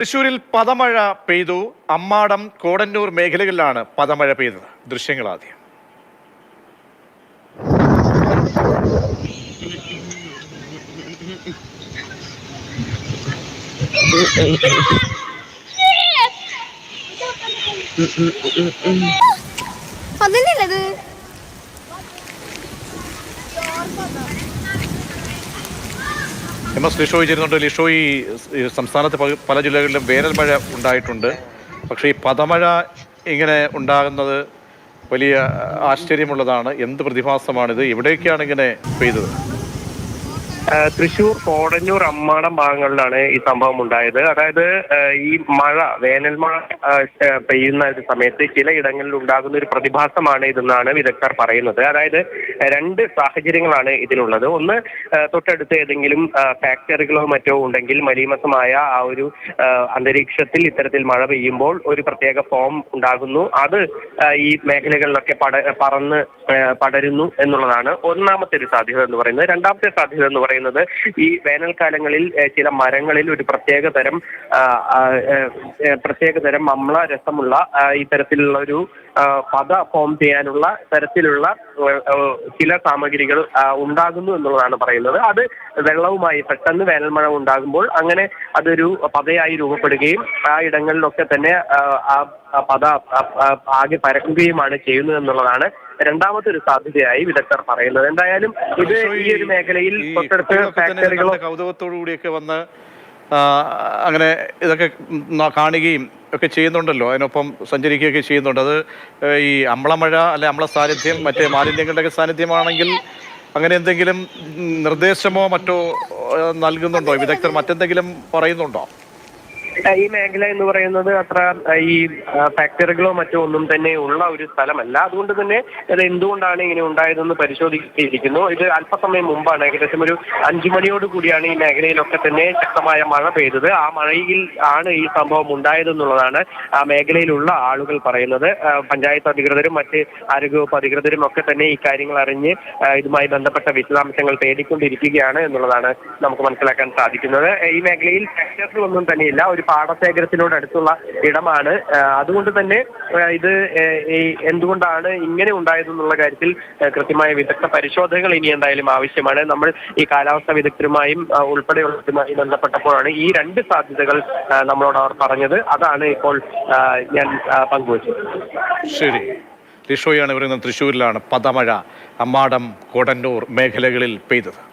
തൃശൂരിൽ പദമഴ പെയ്തു. അമ്മാടം കോടന്നൂർ മേഖലകളിലാണ് പദമഴ പെയ്തത്. ദൃശ്യങ്ങൾ ആദ്യം. അതന്നെയല്ലത് എം എസ് ലിഷോയി ചേരുന്നുണ്ട് ലിഷോയി സംസ്ഥാനത്ത് പല- ജില്ലകളിലും വേനൽ മഴ ഉണ്ടായിട്ടുണ്ട്. പക്ഷേ ഈ പദമഴ ഇങ്ങനെ ഉണ്ടാകുന്നത് വലിയ ആശ്ചര്യമുള്ളതാണ്. എന്ത് പ്രതിഭാസമാണിത്? എവിടെയൊക്കെയാണ് ഇങ്ങനെ പെയ്തത്? തൃശൂർ കോടഞ്ഞൂർ അമ്മാടം ഭാഗങ്ങളിലാണ് ഈ സംഭവം ഉണ്ടായത്. അതായത് ഈ മഴ വേനൽ മഴ പെയ്യുന്ന ഒരു സമയത്ത് ചിലയിടങ്ങളിൽ ഉണ്ടാകുന്ന ഒരു പ്രതിഭാസമാണ് ഇതെന്നാണ് വിദഗ്ധർ പറയുന്നത്. അതായത് രണ്ട് സാഹചര്യങ്ങളാണ് ഇതിനുള്ളത് ഒന്ന് തൊട്ടടുത്ത് ഏതെങ്കിലും ഫാക്ടറികളോ മറ്റോ ഉണ്ടെങ്കിൽ മലീമസമായ ആ ഒരു അന്തരീക്ഷത്തിൽ ഇത്തരത്തിൽ മഴ പെയ്യുമ്പോൾ ഒരു പ്രത്യേക ഫോം ഉണ്ടാകുന്നു. അത് ഈ മേഖലകളിലൊക്കെ പട പറന്ന് പടരുന്നു എന്നുള്ളതാണ് ഒന്നാമത്തെ ഒരു സാധ്യത എന്ന് പറയുന്നത്. രണ്ടാമത്തെ സാധ്യത എന്ന് പറയുന്നത് ഈ വേനൽക്കാലങ്ങളിൽ ചില മരങ്ങളിൽ ഒരു പ്രത്യേക തരം പ്രത്യേക തരം അമ്ല രസമുള്ള ഇത്തരത്തിലുള്ള ഒരു പത ഫോം ചെയ്യാനുള്ള തരത്തിലുള്ള ചില സാമഗ്രികൾ ഉണ്ടാകുന്നു എന്നുള്ളതാണ് പറയുന്നത്. അത് വെള്ളവുമായി പെട്ടെന്ന് വേനൽ മഴ ഉണ്ടാകുമ്പോൾ അങ്ങനെ അതൊരു പതയായി രൂപപ്പെടുകയും ആ ഇടങ്ങളിലൊക്കെ തന്നെ ആ പത ആ, ആകെ പരക്കുകയുമാണ് ചെയ്യുന്നത് എന്നുള്ളതാണ് രണ്ടാമത്തെ ഒരു സാധ്യതയായി വിദഗ്ധർ പറയുന്നത്. എന്തായാലും ഇത് ഈ ഒരു മേഖലയിൽ തൊട്ടടുത്ത് ഫാക്ടറികളോ കൗതുകത്തോടു കൂടിയൊക്കെ വന്ന് അങ്ങനെ ഇതൊക്കെ കാണുകയും ഒക്കെ ചെയ്യുന്നുണ്ടല്ലോ. അതിനൊപ്പം സഞ്ചരിക്കുകയൊക്കെ ചെയ്യുന്നുണ്ട്. അത് ഈ അമ്ലമഴ അല്ലെ അമ്ല സാന്നിധ്യം മറ്റേ മാലിന്യങ്ങളുടെയൊക്കെ സാന്നിധ്യമാണെങ്കിൽ അങ്ങനെ എന്തെങ്കിലും നിർദ്ദേശമോ മറ്റോ നൽകുന്നുണ്ടോ? വിദഗ്ധർ മറ്റെന്തെങ്കിലും പറയുന്നുണ്ടോ? ഈ മേഖല എന്ന് പറയുന്നത് അത്ര ഈ ഫാക്ടറികളോ മറ്റോ ഒന്നും തന്നെ ഉള്ള ഒരു സ്ഥലമല്ല. അതുകൊണ്ട് തന്നെ ഇത് എന്തുകൊണ്ടാണ് ഇങ്ങനെ ഉണ്ടായതെന്ന് പരിശോധിച്ചിരിക്കുന്നു ഇത് അല്പസമയം മുമ്പാണ്. ഏകദേശം ഒരു അഞ്ചു മണിയോട് കൂടിയാണ് ഈ മേഖലയിലൊക്കെ തന്നെ ശക്തമായ മഴ പെയ്തത്. ആ മഴയിൽ ആണ് ഈ സംഭവം ഉണ്ടായതെന്നുള്ളതാണ് ആ മേഖലയിലുള്ള ആളുകൾ പറയുന്നത്. പഞ്ചായത്ത് അധികൃതരും മറ്റ് ആരോഗ്യവകുപ്പ് അധികൃതരും ഒക്കെ തന്നെ ഈ കാര്യങ്ങൾ അറിഞ്ഞ് ഇതുമായി ബന്ധപ്പെട്ട വിശദാംശങ്ങൾ തേടിക്കൊണ്ടിരിക്കുകയാണ് എന്നുള്ളതാണ് നമുക്ക് മനസ്സിലാക്കാൻ സാധിക്കുന്നത്. ഈ മേഖലയിൽ ഫാക്ടറികളൊന്നും തന്നെയില്ല. ഒരു പാടശേഖരത്തിനോട് അടുത്തുള്ള ഇടമാണ്. അതുകൊണ്ട് തന്നെ ഇത് എന്തുകൊണ്ടാണ് ഇങ്ങനെ ഉണ്ടായതെന്നുള്ള കാര്യത്തിൽ കൃത്യമായ വിദഗ്ധ പരിശോധനകൾ ഇനി എന്തായാലും ആവശ്യമാണ്. നമ്മൾ ഈ കാലാവസ്ഥാ വിദഗ്ധരുമായും ഉൾപ്പെടെയുള്ളവരുമായി ബന്ധപ്പെട്ടപ്പോഴാണ് ഈ രണ്ട് സാധ്യതകൾ നമ്മളോട് അവർ പറഞ്ഞത്. അതാണ് ഇപ്പോൾ ഞാൻ പങ്കുവച്ചത്. ശരി. ലിഷോയാണ് പറയുന്നത് തൃശ്ശൂരിലാണ് പദമഴ അമ്മാടം കൊടന്നൂർ മേഖലകളിൽ പെയ്തത്.